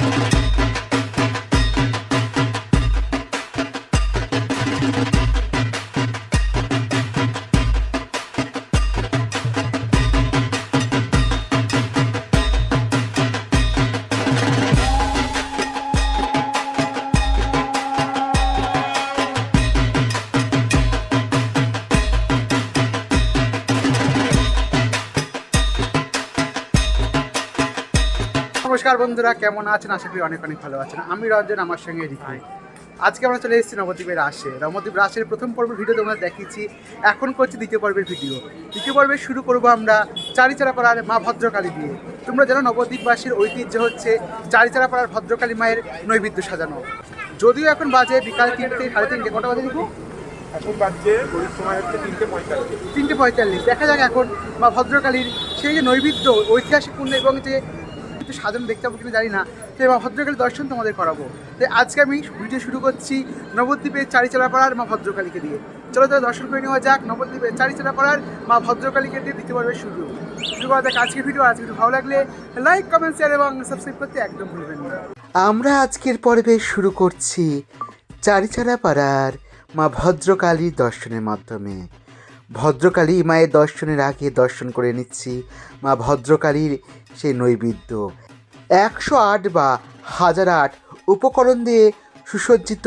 নমস্কার বন্ধুরা কেমন আছেন? আশা করি অনেক অনেক ভালো আছেন। আমি রঞ্জন আমার সঙ্গে রিকি আজকে আমরা চলে এসেছি নবদ্বীপের রাসে নবদ্বীপ রাসের প্রথম পর্বের ভিডিও তোমরা দেখিয়েছি এখন করছি দ্বিতীয় পর্বের ভিডিও দ্বিতীয় পর্বে শুরু করব আমরা চারিচারা পাড়ার মা ভদ্রকালী দিয়ে। তোমরা জানো নবদ্বীপবাসীর ঐতিহ্য হচ্ছে চারিচারা পাড়ার ভদ্রকালী মায়ের নৈবেদ্য সাজানো। যদিও এখন বাজে বিকাল তিনটে সাড়ে তিনটে। কটা বাজে দেখো এখন বাজছে সময় হচ্ছে তিনটে পঁয়তাল্লিশ। তিনটে পঁয়তাল্লিশ। দেখা যাক এখন মা ভদ্রকালীর সেই যে নৈবেদ্য ঐতিহাসিকপূর্ণ এবং যে একটু সাজানো দেখতে পাবো কিনা জানি না। তো মা ভদ্রকালীর দর্শন তোমাদের করাবো। তো আজকে আমি ভিডিও শুরু করছি নবদ্বীপের চারিচালা পাড়ার মা ভদ্রকালীকে দিয়ে। চলো তাহলে দর্শন করে নেওয়া যাক নবদ্বীপের চারিচালা পাড়ার মা ভদ্রকালীকে দিয়ে দ্বিতীয় পর্বের শুরু। শুরু করা যাক আজকের ভিডিও। আজকে ভালো লাগলে লাইক কমেন্ট শেয়ার এবং সাবস্ক্রাইব করতে একদম ভুলবেন না। আমরা আজকের পর্বে শুরু করছি চারিচারা পাড়ার মা ভদ্রকালীর দর্শনের মাধ্যমে। ভদ্রকালী মায়ের দর্শনের আগে দর্শন করে নিচ্ছি মা ভদ্রকালীর সেই নৈবেদ্য। একশো আট বা হাজার আট উপকরণ দিয়ে সুসজ্জিত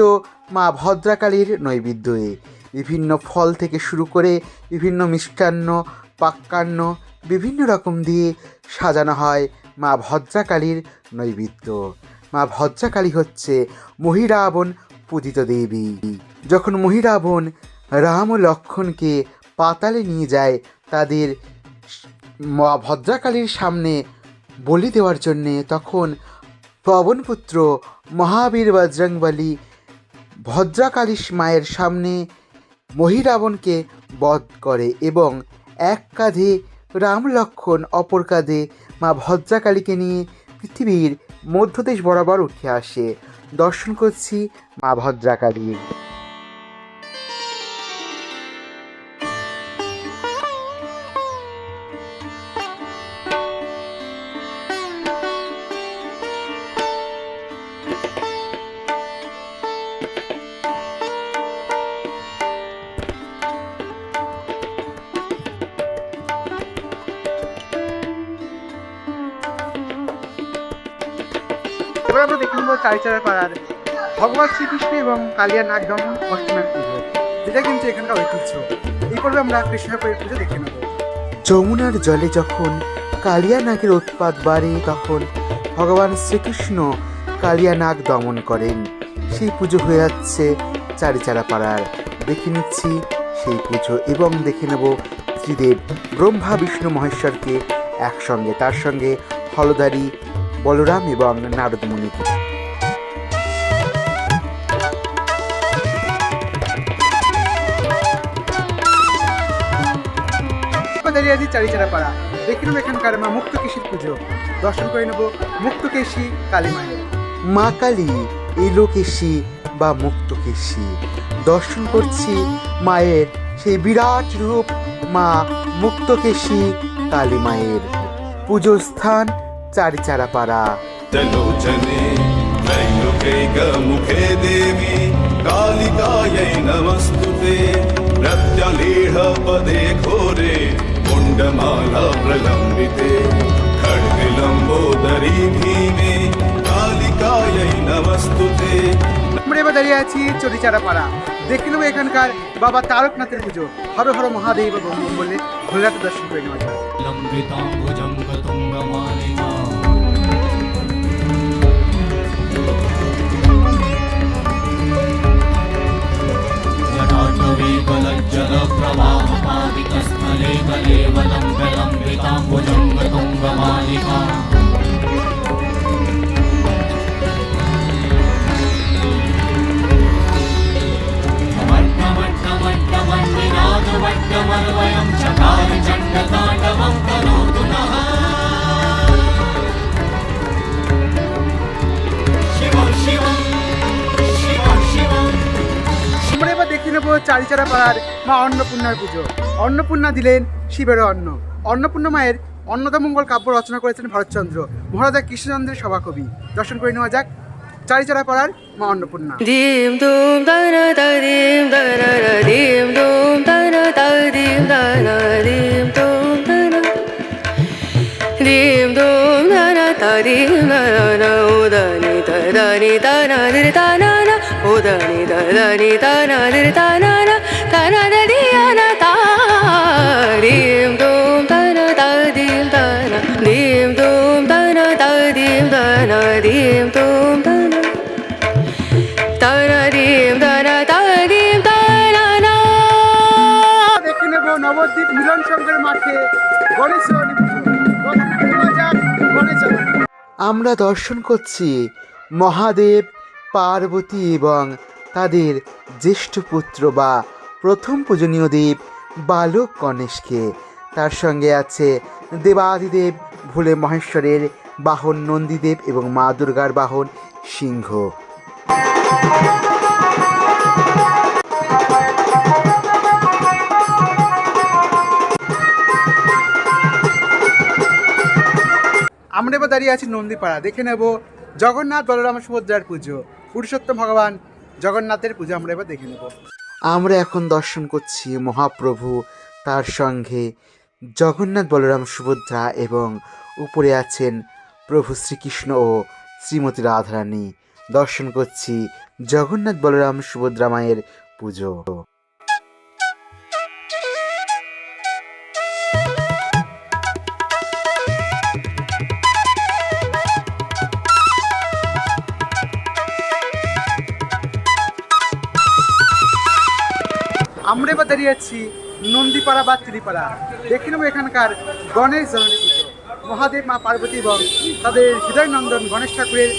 মা ভদ্রাকালীর নৈবেদ্যে বিভিন্ন ফল থেকে শুরু করে বিভিন্ন মিষ্টান্ন, পাক্কান্ন, বিভিন্ন রকম দিয়ে সাজানো হয় মা ভদ্রাকালীর নৈবেদ্য। মা ভদ্রাকালী হচ্ছে মহিরাবণ পূজিত দেবী। যখন মহিরাবণ রাম ও লক্ষণকে পাতালে নিয়ে যায়, তাদের মা ভদ্রাকালীর সামনে বলি দেওয়ার জন্যে তখন পবনপুত্র মহাবীর বজরংবলী ভদ্রাকালী মায়ের সামনে মহিরাবণকে বধ করে এবং এক কাঁধে রাম লক্ষণ, অপর কাঁধে মা ভদ্রাকালীকে নিয়ে পৃথিবীর মধ্যদেশ বরাবর উঠে আসে। দর্শন করছি মা ভদ্রাকালী চারিচারা পাড়ার ভগবান শ্রীকৃষ্ণ এবং কালিয়া নাগদমন অষ্টমীর পুজো যেটা কিন্তু এখানকার ঐতিহ্য। এই পর্বে আমরা কৃষ্ণাপুরের পুজো দেখে নেব। যমুনার জলে যখন কালিয়া নাগের উৎপাত বাড়ে, তখন ভগবান শ্রীকৃষ্ণ কালিয়া নাগ দমন করেন। সেই পুজো হয়ে যাচ্ছে চারিচারা পাড়ার। দেখে নিচ্ছি সেই পুজো এবং দেখে নেব ত্রিদেব ব্রহ্মা, বিষ্ণু, মহেশ্বরকে একসঙ্গে, তার সঙ্গে হলদারি, বলরাম এবং নারদ দাঁড়িয়ে আছি চারিচারা পাড়া। দেখিলাম এখানকার মা মুক্ত কেশির পুজো। দর্শন করে নেব মুক্ত কেশী কালী মায়ের। মা কালী এলো এলোকেশী বা মুক্ত মুক্তকেশী দর্শন করছি মায়ের সেই বিরাট রূপ মা মুক্ত মুক্তকেশী কালী মায়ের। পুজো স্থান চারিচারা পাড়া। চলো মুখে দেবী। কালিকায় নমস্তুতে প্রত্যলেহ পদে कुण्डमाला प्रलम्बिते खड्गलम्बोदरी भीमे कालिकायै नमस्तु ते আমরা এবার দাঁড়িয়ে আছি চরিচারা পাড়া দেখে নেবো এখানকার বাবা তারকনাথের পুজো হর হর মহাদেব বম বম বলে ভোলেনাথ দর্শন করে নেওয়া যায় प्रवाहपाविकस्थले बलेवलम्बलम्बिताम्बुजं गतुङ्गमालिका मट्टमट्टमट्टमण्डिनादुमट्टमन्वयं चकार चण्डताण्डवं तनोतु নেব চারিচারা পাড়ার মা অন্নপূর্ণার পুজো। অন্নপূর্ণা দিলেন শিবের অন্ন। অন্নপূর্ণা মায়ের অন্নদামঙ্গল কাব্য রচনা করেছেন ভরতচন্দ্র। মহারাজা কৃষ্ণচন্দ্রের সভাকবি। দর্শন করে নেওয়া যাক চারিচারা পাড়ার মা Annapurna. Dim dum da na da dim da na na dim dum da na da dim da na dim dum da na dim dum da na Da-da-dim, da-da-da-dim, da-da-da. দেখে নেব নবদ্বীপ মিলন সংঘের মাঠে গণেশ চরণী পুজো দর্শন করে নেওয়া যাক গণেশ চরণী আমরা দর্শন করছি মহাদেব পার্বতী এবং তাদের জ্যেষ্ঠ পুত্র বা প্রথম পূজনীয় দেব বালক গণেশকে। তার সঙ্গে আছে দেবাদিদেব, ভোলে মহেশ্বরের বাহন নন্দীদেব এবং মা দুর্গার বাহন সিংহ। আমরা এবার দাঁড়িয়ে আছি নন্দীপাড়া। দেখে নেব জগন্নাথ বলরাম সুভদ্রার পুজো। পুরুষোত্তম ভগবান জগন্নাথের পুজো আমরা এবার দেখে নেব। আমরা এখন দর্শন করছি মহাপ্রভু, তার সঙ্গে জগন্নাথ বলরাম সুভদ্রা এবং উপরে আছেন প্রভু শ্রীকৃষ্ণ ও শ্রীমতী রাধারানী। দর্শন করছি জগন্নাথ বলরাম সুভদ্রা মায়ের পুজো। এবার নন্দীপাড়া বা ত্রিপাড়া। দেখে নেব এখানকার গণেশ জননী পুজো। মহাদেব, মা পার্বতী এবং তাদের হৃদয়নন্দন গণেশ ঠাকুরের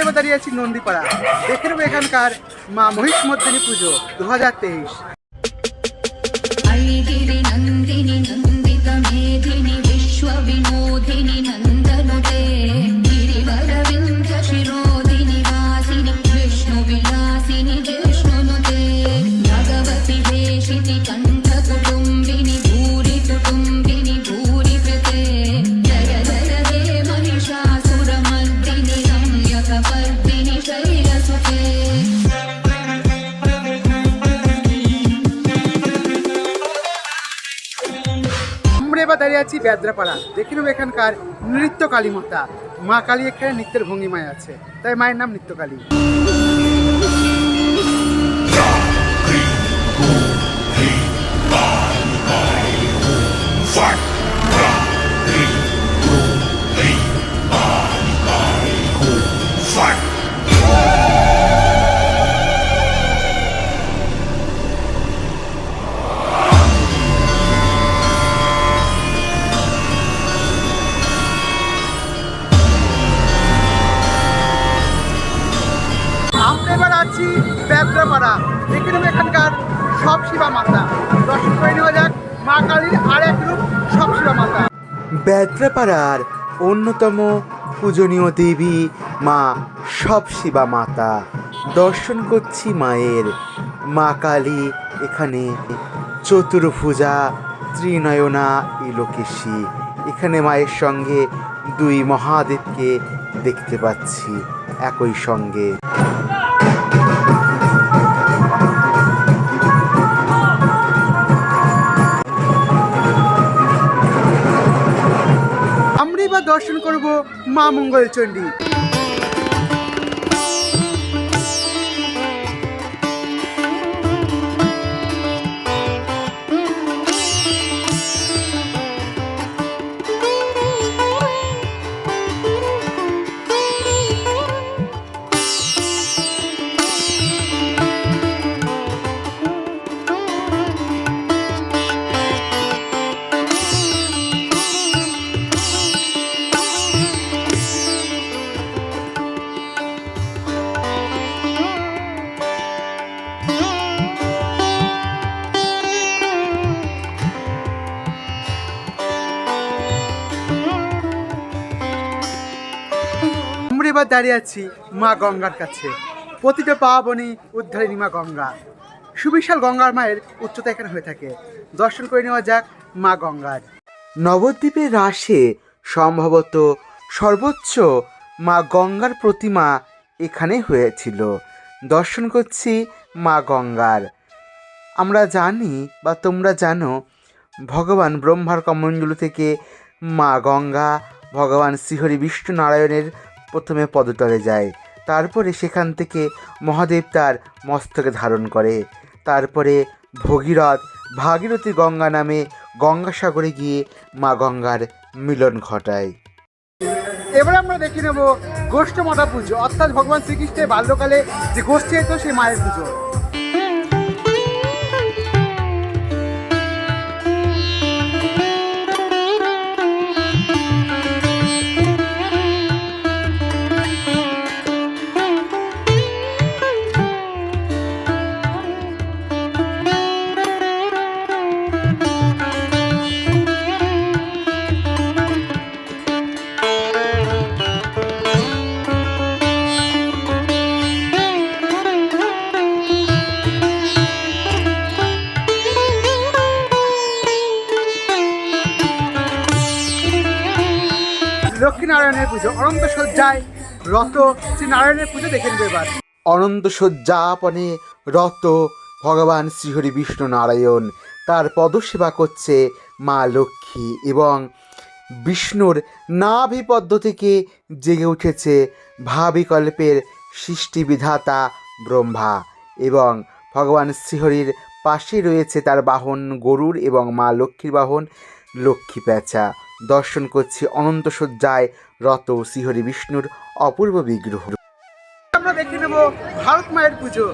আমরা দাঁড়িয়ে আছি নন্দীপাড়া। দেখে নেব এখানকার মা মহিষ মধ্যে পুজো দু হাজার তেইশ। আছি বেদ্রাপাড়া দেখে নেব এখানকার নৃত্য কালী মাতা মা কালী এখানে নৃত্যের ভঙ্গিমায় আছে। তাই মায়ের নাম নৃত্যকালী আমরা এখানকার সব শিবা মাতা। দর্শন করে নেওয়া যাক, মা কালীর আর এক রূপ, সব শিবা মাতা। বেদ্রাপাড়ার অন্যতম পূজনীয় দেবী মা সব শিবা মাতা। দর্শন করছি মায়ের। মা কালী এখানে চতুর্ভুজা, ত্রিনয়না, ইলোকেশী। এখানে মায়ের সঙ্গে দুই মহাদেবকে দেখতে পাচ্ছি, একই সঙ্গে। দর্শন করব মা মঙ্গল চণ্ডী দাঁড়িয়ে আছি মা গঙ্গার কাছে। প্রতিটা পাবনি উদ্ধারিণী মা গঙ্গা। সুবিশাল গঙ্গার মায়ের উচ্চতা এখানে হয়ে থাকে। দর্শন করে নেওয়া যাক মা গঙ্গার। নবদ্বীপের রাসে সম্ভবত সর্বোচ্চ মা গঙ্গার প্রতিমা এখানে হয়েছিল। দর্শন করছি মা গঙ্গার। আমরা জানি বা তোমরা জানো, ভগবান ব্রহ্মার কমণ্ডলু থেকে মা গঙ্গা, ভগবান শ্রীহরি বিষ্ণু নারায়ণের প্রথমে পদতলে যায়। তারপরে সেখান থেকে মহাদেব তার মস্তকে ধারণ করে। তারপরে ভগীরথ ভাগীরথী গঙ্গা নামে গঙ্গাসাগরে গিয়ে মা গঙ্গার মিলন ঘটায়। এবার আমরা দেখে নেব গোষ্ঠ মাতা পুজো, অর্থাৎ ভগবান শ্রীকৃষ্ণের বাল্যকালে যে গোষ্ঠী হতো সেই মায়ের পুজো। পুজো অনন্ত সজ্জায় রত শ্রী নারায়ণের পুজো দেখে নেবে এবার। অনন্ত শয্যাপনে রত ভগবান শ্রীহরি বিষ্ণু নারায়ণ, তার পদসেবা করছে মা লক্ষ্মী এবং বিষ্ণুর নাভিপদ্ম থেকে জেগে উঠেছে ভাবিকল্পের সৃষ্টি বিধাতা ব্রহ্মা এবং ভগবান শ্রীহরির পাশে রয়েছে তার বাহন গরুর এবং মা লক্ষ্মীর বাহন লক্ষ্মী প্যাঁচা। দর্শন করছি অনন্ত সজ্জায় রত শ্রীহরি বিষ্ণুর অপূর্ব বিগ্রহ। আমরা দেখে নেব ভারত মায়ের পুজো।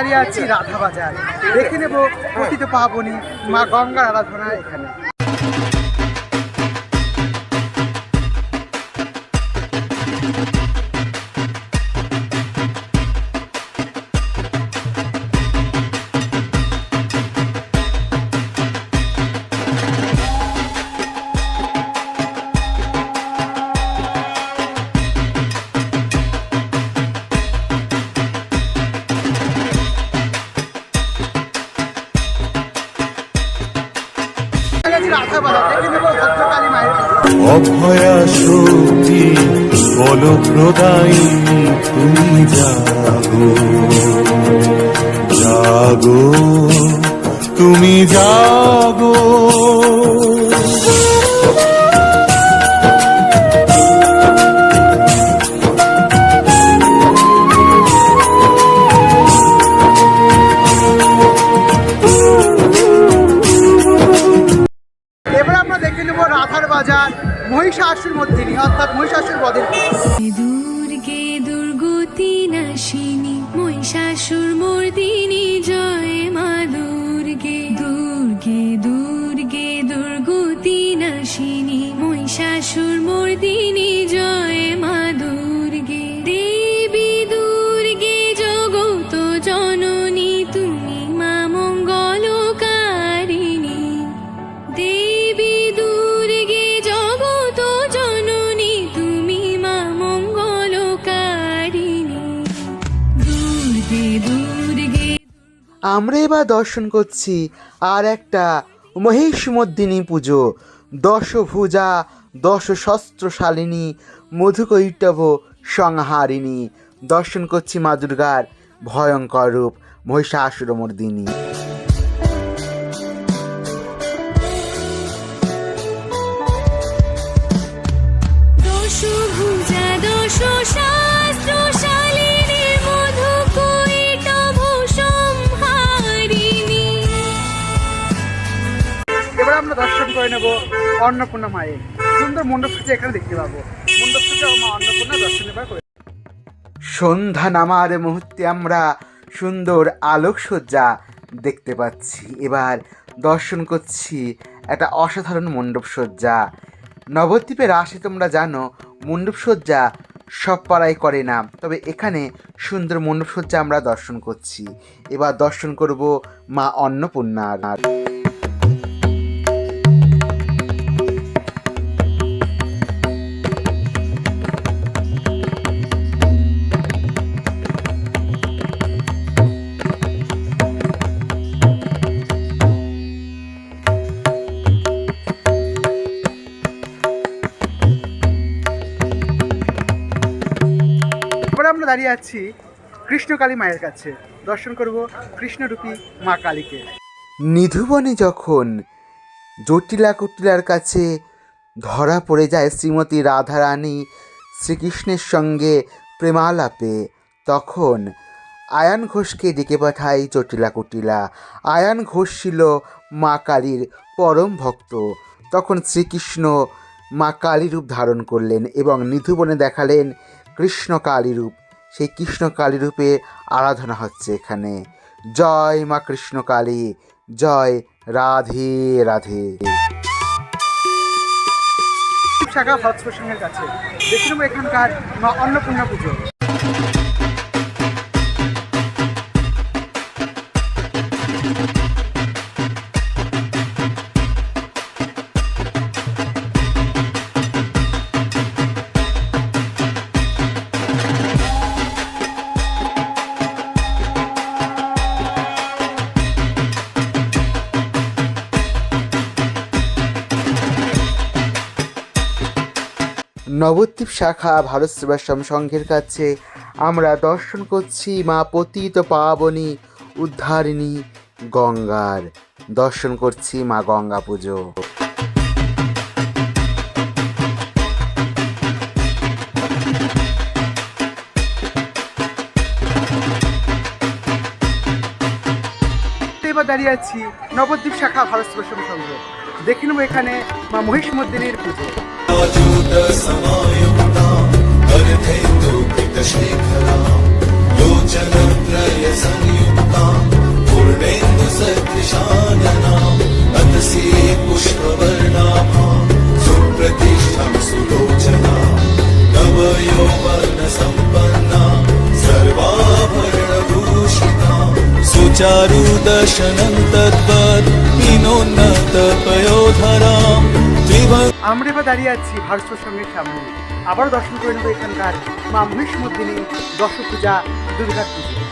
দাঁড়িয়ে আছি রাধা বাজার। দেখে নেব পতিত পাবনি মা গঙ্গার আরাধনা এখানে। অভয়া শক্তি বলপ্রদায়ী তুমি জাগো। জাগো তুমি জাগো। আমরা দেখে নেব রাধার বাজার মহিষাসুর মধ্যিনী অর্থাৎ মহিষাসুর বদের দুর্গে দুর্গতি নাশিনী, মহিষাসুর মর্দিনী, জয় মা দুর্গে। দুর্গে দুর্গে দুর্গতি নাশিনী, মহিষাসুর মর্দিনী, জয় মা আমরা এবার দর্শন করছি আর একটা মহিষমর্দিনী পুজো। দশভুজা দশ শস্ত্রশালিনী মধুকৈটব সংহারিণী। দর্শন করছি মা দুর্গার ভয়ঙ্কর রূপ, মহিষাসুরমর্দিনী। আমরা দর্শন করে নেব অন্নপূর্ণা মায়ের। সুন্দর মণ্ডপ সজ্জা এখানে দেখতে পাবো। মণ্ডপ সজ্জা ও মা অন্নপূর্ণা দর্শন সন্ধ্যা নামার মুহূর্তে আমরা সুন্দর আলোকসজ্জা দেখতে পাচ্ছি। এবার দর্শন করছি একটা অসাধারণ মণ্ডপসজ্জা নবদ্বীপে রাসে তোমরা জানো মণ্ডপসজ্জা সব পাড়ায় করে না, তবে এখানে সুন্দর মণ্ডপসজ্জা আমরা দর্শন করছি। এবার দর্শন করব মা অন্নপূর্ণার। দাঁড়িয়ে আছি কৃষ্ণকালী মায়ের কাছে। দর্শন করব কৃষ্ণরূপী মা কালীকে। নিধুবনে যখন জটিলা কুটিলার কাছে ধরা পড়ে যায় শ্রীমতী রাধারানী শ্রীকৃষ্ণের সঙ্গে প্রেমালাপে, তখন আয়ান ঘোষকে ডেকে পাঠায় জটিলা কুটিলা। আয়ান ঘোষ ছিল মা কালীর পরম ভক্ত। তখন শ্রীকৃষ্ণ মা কালী রূপ ধারণ করলেন এবং নিধুবনে দেখালেন কৃষ্ণ কালী রূপ সেই কৃষ্ণ কালী রূপে আরাধনা হচ্ছে এখানে। জয় মা কৃষ্ণ কালী, জয় রাধে রাধে। শাখা ভারতস্পর্শনের কাছে দেখুন এখানকার মা অন্নপূর্ণা পুজো। নবদ্বীপ শাখা ভারত সেবাশ্রম সংঘের কাছে আমরা দর্শন করছি মা পতিত পাবনী উদ্ধারিণী গঙ্গার। দর্শন করছি মা গঙ্গা পুজো। দাঁড়িয়ে আছি নবদ্বীপ শাখা ভারত সেবাশ্রম সংঘ। দেখে নেব এখানে মা মহিষ মর্দিনীর পুজো। समायुक्ताम् अर्धेन्दु पितशेखराम् लोचनत्रयसंयुक्ताम् पूर्णेन्दु सदृशा जनाम् अत से पुष्पवर्णाः सुप्रतिष्ठा सुलोचना अवयोवर्नसम्पन्ना सर्वाभरणभूषिता सुचारुदशनन्तपत्मिनोन्नतपयोधराम् আমরা এবার দাঁড়িয়ে আছি ভারত সঙ্গে সামনে। আবার দর্শন করে নেব এখানকার মা মহিষ মর্দিনী দশ পূজা দুর্গা পুজো।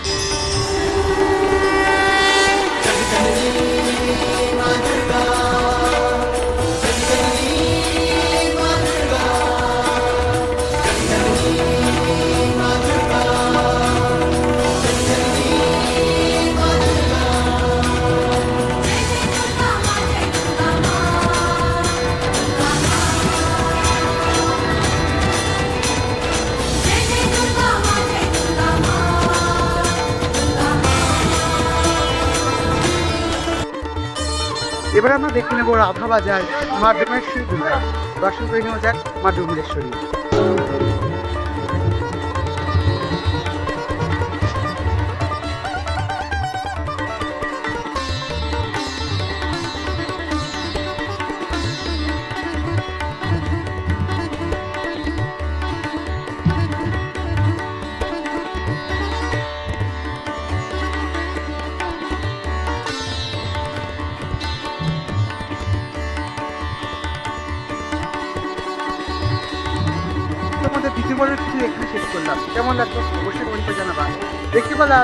আমরা দেখে নেব রাধা বাজার মা ডুমেশ্বরী দুর্গা দর্শন করে নেওয়া যাক মা ডুমরেশ্বরী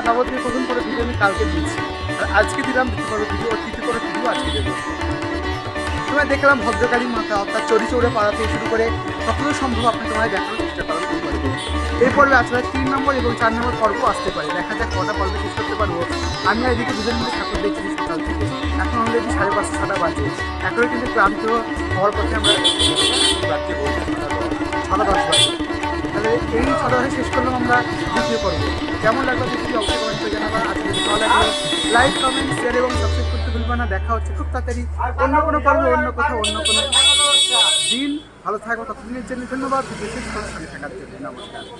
নবদ্বীপের প্রথম পর্ব ভিডিও আমি কালকে দিয়েছি। আর আজকে দিলাম দ্বিতীয় পর্ব ভিডিও আর তৃতীয় পর্ব ভিডিও আজকে দেবো। তোমায় দেখলাম ভদ্রকালী মাতা, অর্থাৎ চড়ি চৌড়ে পাড়া থেকে শুরু করে সকল সম্ভব আপনি তোমায় দেখানোর চেষ্টা করেন এই পর্বে এই আসলে তিন নম্বর এবং চার নম্বর পর্ব আসতে পারে। দেখা যাক কটা পর্বে শেষ করতে পারব। আমি এদিকে দুজন মিলে ঠাকুর দেখছি সকাল থেকে। এখন অলরেডি সাড়ে পাঁচটা, ছটা বাজে। এখনও কিন্তু ক্লান্ত হওয়ার পথে আমরা ছটা দশ বাজে। তাহলে এই ছটা শেষ করলাম আমরা দ্বিতীয় করব। কেমন লাগল দেখি অবশ্যই কমেন্ট করে জানাবা। আর যদি ভালো লাগল লাইক কমেন্ট শেয়ার এবং সাবস্ক্রাইব করতে ভুলবে না। দেখা হচ্ছে খুব তাড়াতাড়ি অন্য কোনো পর্বে, অন্য কোথাও, অন্য কোনো দিন। ভালো থাকো, ততদিনের জন্য ধন্যবাদ। বিশেষ করে সঙ্গে থাকার জন্য নমস্কার।